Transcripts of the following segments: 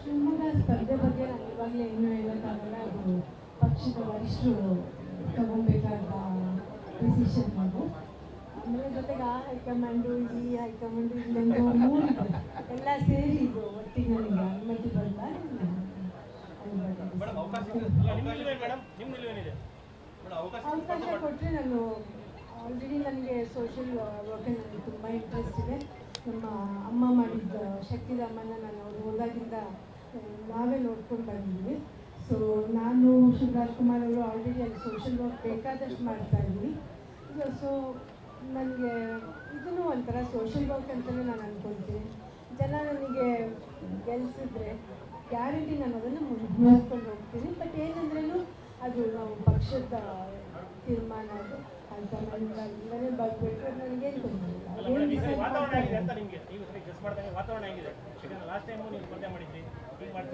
ಶಿವಮೊಗ್ಗ ಸ್ಪರ್ಧೆ ಬಗ್ಗೆ ನಾನು ಇವಾಗಲೇ ಏನು ಹೇಳೋಕ್ಕಾಗಲ್ಲ. ಅದು ಪಕ್ಷದ ವರಿಷ್ಠರು ತಗೊಬೇಕಾದ ಡಿಸಿಷನ್ ನಾವು ಆಮೇಲೆ ಜೊತೆಗೆ ಆ ಹೈಕಮಾಂಡು, ಈ ಹೈಕಮಾಂಡು, ಇಲ್ಲೊಂದು ಮೂರು ಎಲ್ಲ ಸೇರಿ ಇದು ಒಟ್ಟಿಗೆ ನನಗೆ ಅನುಮತಿ ಬಂದ ಅವಕಾಶ ಕೊಟ್ಟರೆ ನಾನು ಆಲ್ರೆಡಿ ನನಗೆ ಸೋಷಿಯಲ್ ವರ್ಕಲ್ಲಿ ನನಗೆ ತುಂಬ ಇಂಟ್ರೆಸ್ಟ್ ಇದೆ. ನಮ್ಮ ಅಮ್ಮ ಮಾಡಿದ್ದ ಶಕ್ತಿಧಾಮನ ನಾನು ಅವರು ಹೋದಾಗಿಂದ ನಾವೇ ನೋಡ್ಕೊಂಡು ಬಂದಿದ್ವಿ ಸೊ ನಾನು ಶಿವರಾಜ್ ಕುಮಾರ್ ಅವರು ಆಲ್ರೆಡಿ ಅಲ್ಲಿ ಸೋಷಿಯಲ್ ವರ್ಕ್ ಬೇಕಾದಷ್ಟು ಮಾಡ್ತಾ ಇದ್ದೀನಿ ಸೊ ನನಗೆ ಇದನ್ನು ಒಂಥರ ಸೋಷಿಯಲ್ ವರ್ಕ್ ಅಂತಲೇ ನಾನು ಅಂದ್ಕೊಳ್ತೀನಿ ಜನ ನನಗೆ ಗೆಲ್ಲಿಸಿದ್ರೆ ಗ್ಯಾರಂಟಿ ನಾನು ಅದನ್ನು ಮುಂದುವರ್ಸ್ಕೊಂಡು ಹೋಗ್ತೀನಿ. ಬಟ್ ಏನಂದ್ರೂ ಅದು ನಾವು ಪಕ್ಷದ ತೀರ್ಮಾನ ಅದು. ನನಗೇನು ಅಲ್ಲ ವಾತಾವರಣ ಅಂತ ಈಗ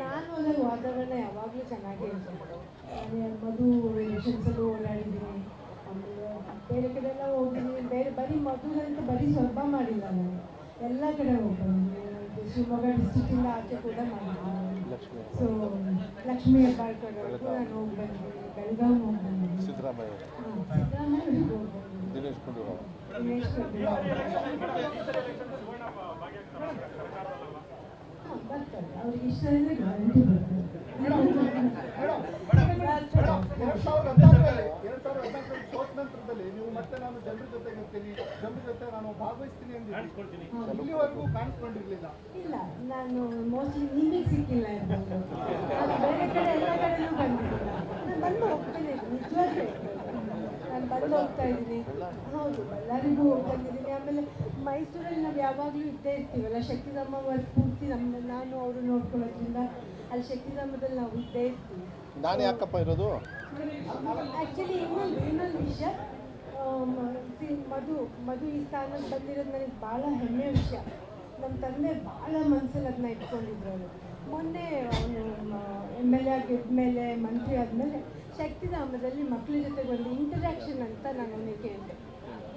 ನಾನು ವಾತಾವರಣ ಯಾವಾಗಲೂ ಚೆನ್ನಾಗೇ ಮಧು ಎಲೆಕ್ಷನ್ಸಲ್ಲೂ ಓಡಾಡಿದ್ದೀನಿ. ಆಮೇಲೆ ಬೇರೆ ಕಡೆ ಎಲ್ಲ ಹೋಗಿದ್ದೀನಿ ಬೇರೆ ಬರೀ ಮಧುಗಂತ ಬರೀ ಸ್ವಲ್ಪ ಮಾಡಿಲ್ಲ ನಾನು. ಎಲ್ಲ ಕಡೆ ಹೋಗ್ತೀನಿ. ಶಿವಮೊಗ್ಗ ಡಿಸ್ಟಿಕ್ಕಿಂದ ಆಚೆ ಕೂಡ ಮಾಡಿದ್ದೀನಿ ಸೊ ಲಕ್ಷ್ಮೀ ಹೆಬ್ಬಾಳ್ಕರ್ ನಾನು ಹೋಗಿ ಬಂದಿದ್ದೀನಿ ಬೆಳಗಾವಿ ಹೋಗಿ ಬಂದಿದ್ದೀನಿ ಸಿದ್ದರಾಮಯ್ಯ ಹಾಂ ಸಿದ್ದರಾಮಯ್ಯ ಹೋಗಿ ಬಂದಿದ್ದೀನಿ ದಿನೇಶ್ ಗುಂಡೂರಾವ್ ದಿನೇಶ್ ಗುಂಡೂರಾವ್. ಹಾಂ, ಬರ್ತಾರೆ ಅವ್ರಿಗೆ ಇಷ್ಟ ಇದ್ರೆ ಗ್ಯಾರಂಟಿ ಬರ್ತಾರೆ ಸೋತ ನಂತರದಲ್ಲಿ ನೀವು ಮತ್ತೆ ನಾನು ಜನರ ಜೊತೆಗೆ ಇರ್ತೀನಿ ಜನರ ಜೊತೆ ನಾನು ಭಾಗವಹಿಸ್ತೀನಿ ಅಂತ ಇಲ್ಲಿವರೆಗೂ ಕಾಣಿಸ್ಕೊಂಡಿರ್ಲಿಲ್ಲ. ಇಲ್ಲ ನಾನು ಮೋಸ್ಟ್ಲಿ ನಿಮಗೆ ಸಿಕ್ಕಿಲ್ಲ ನಾನು ಬೇರೆ ಕಡೆ ಎಲ್ಲ ಕಡೆನೂ ಬಂದಿಲ್ಲ. ನಾನು ಬಂದು ಹೋಗ್ತೀನಿ ನಿಜವಾಗ್ಲೂ. ನಾನು ಬಂದು ಹೋಗ್ತಾ ಇದ್ದೀನಿ. ಹೌದು ಬಳ್ಳಾರಿಗೂ ಹೋಗ್ತಾ ಇದ್ದೀನಿ ಆಮೇಲೆ ಮೈಸೂರಲ್ಲಿ ನಾವು ಯಾವಾಗಲೂ ಇದ್ದೇ ಇರ್ತೀವಲ್ಲ ಶಕ್ತಿಧಾಮ ವರ್ಕ್ ಪೂರ್ತಿ ನಮ್ಮ ನಾನು ಅವರು ನೋಡ್ಕೊಳ್ಳೋದ್ರಿಂದ ಅಲ್ಲಿ ಶಕ್ತಿಧಾಮದಲ್ಲಿ ನಾವು ಇದ್ದೇ ಇರ್ತೀವಿ. ನಾನು ಯಾಕಪ್ಪ ಇರೋದು? ಆ್ಯಕ್ಚುಲಿ ಇನ್ನೊಂದು ಇನ್ನೊಂದು ವಿಷಯ ಮಧು ಮಧು ಈ ಸ್ಥಾನಕ್ಕೆ ಬಂದಿರೋದು ನನಗೆ ಭಾಳ ಹೆಮ್ಮೆಯ ವಿಷಯ. ನಮ್ಮ ತಂದೆ ಭಾಳ ಮನಸ್ಸಲ್ಲಿ ಅದನ್ನ ಇಟ್ಕೊಂಡಿದ್ರು ಅವರು. ಮೊನ್ನೆ ಅವನು ಎಂ ಎಲ್ ಎ ಆಗಿದ್ಮೇಲೆ ಮಂತ್ರಿ ಆದಮೇಲೆ ಶಕ್ತಿಧಾಮದಲ್ಲಿ ಮಕ್ಕಳ ಜೊತೆಗೆ ಒಂದು ಇಂಟರಾಕ್ಷನ್ ಅಂತ ನಾನು ಅವನಿಗೆ ಕೇಳಿದೆ.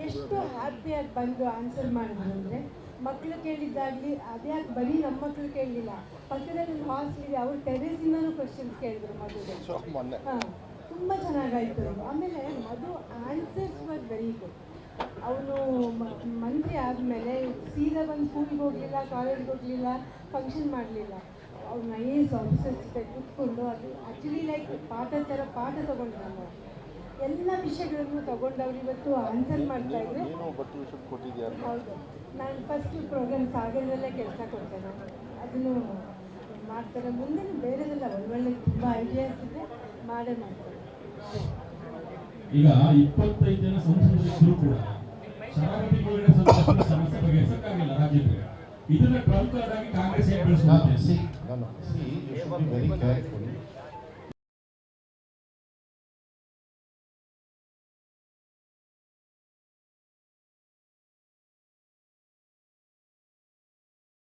ಎಷ್ಟು ಹ್ಯಾಪಿಯಾಗಿ ಬಂದು ಆನ್ಸರ್ ಮಾಡಿದ್ರು ಅಂದರೆ ಮಕ್ಕಳು ಕೇಳಿದ್ದಾಗಲಿ ಅದ್ಯಾಕೆ ಬರೀ ನಮ್ಮ ಮಕ್ಕಳು ಕೇಳಲಿಲ್ಲ ಪಕ್ಕದಲ್ಲಿ ಒಂದು ಹಾಸ್ಟೆಲ್ ಇದೆ ಅವ್ರು ಟೆರೇಸಿಂದನೂ ಕ್ವಶನ್ಸ್ ಕೇಳಿದ್ರು ಮದುವೆ. ಹಾಂ ತುಂಬ ಚೆನ್ನಾಗಾಯ್ತು ಆಮೇಲೆ Madhu answers was very good ಅವನು ಮಂತ್ರಿ ಆದಮೇಲೆ ಸೀದಾ ಬಂದು ಸ್ಕೂಲ್ಗೆ ಹೋಗಲಿಲ್ಲ ಕಾಲೇಜ್ಗೆ ಹೋಗಲಿಲ್ಲ ಫಂಕ್ಷನ್ ಮಾಡಲಿಲ್ಲ. ಅವ್ರು ಐ ಎ ಎಸ್ ಆಫೀಸರ್ಸ್ ಜೊತೆ ಕೂತ್ಕೊಂಡು ಅದು ಆ್ಯಕ್ಚುಲಿ ಲೈಕ್ ಪಾಠ ಥರ ಪಾಠ ತೊಗೊಂಡ್ರು ಎಲ್ಲ ವಿಷಯಗಳನ್ನು ತಗೊಂಡವ್ರು ಇವತ್ತು ಆನ್ಸರ್ ಮಾಡ್ತಾ ಇದ್ರು. ಹೌದು. ನಾನು ಫಸ್ಟ್ ಪ್ರೋಗ್ರಾಮ್ ಸಾಗರದಲ್ಲೇ ಕೆಲಸ ಕೊಡ್ತೇನೆ. ಅದನ್ನು ಮಾಡ್ತಾರೆ ಮುಂದೆ ಬೇರೆದೆಲ್ಲ ಒಳ್ಳೊಳ್ಳೆ ತುಂಬ ಐಡಿಯಾಸ್ ಇದೆ. ಮಾಡೇ ಮಾಡ್ತಾರೆ ಈಗ ಇಪ್ಪತ್ತೈದು ಜನ ಸಂಸದರು ಕೂಡ ಸಂಸದರ ಸಮಸ್ಯೆ ಬಗೆಹರಿಸಕ್ಕಾಗಿಲ್ಲ ರಾಜ್ಯಕ್ಕೆ. ಇದನ್ನ ಪ್ರಮುಖವಾಗಿ ಕಾಂಗ್ರೆಸ್ ಹೇಗೆ ಬೆಳೆಸ್ಕೊಳ್ಳುತ್ತೆ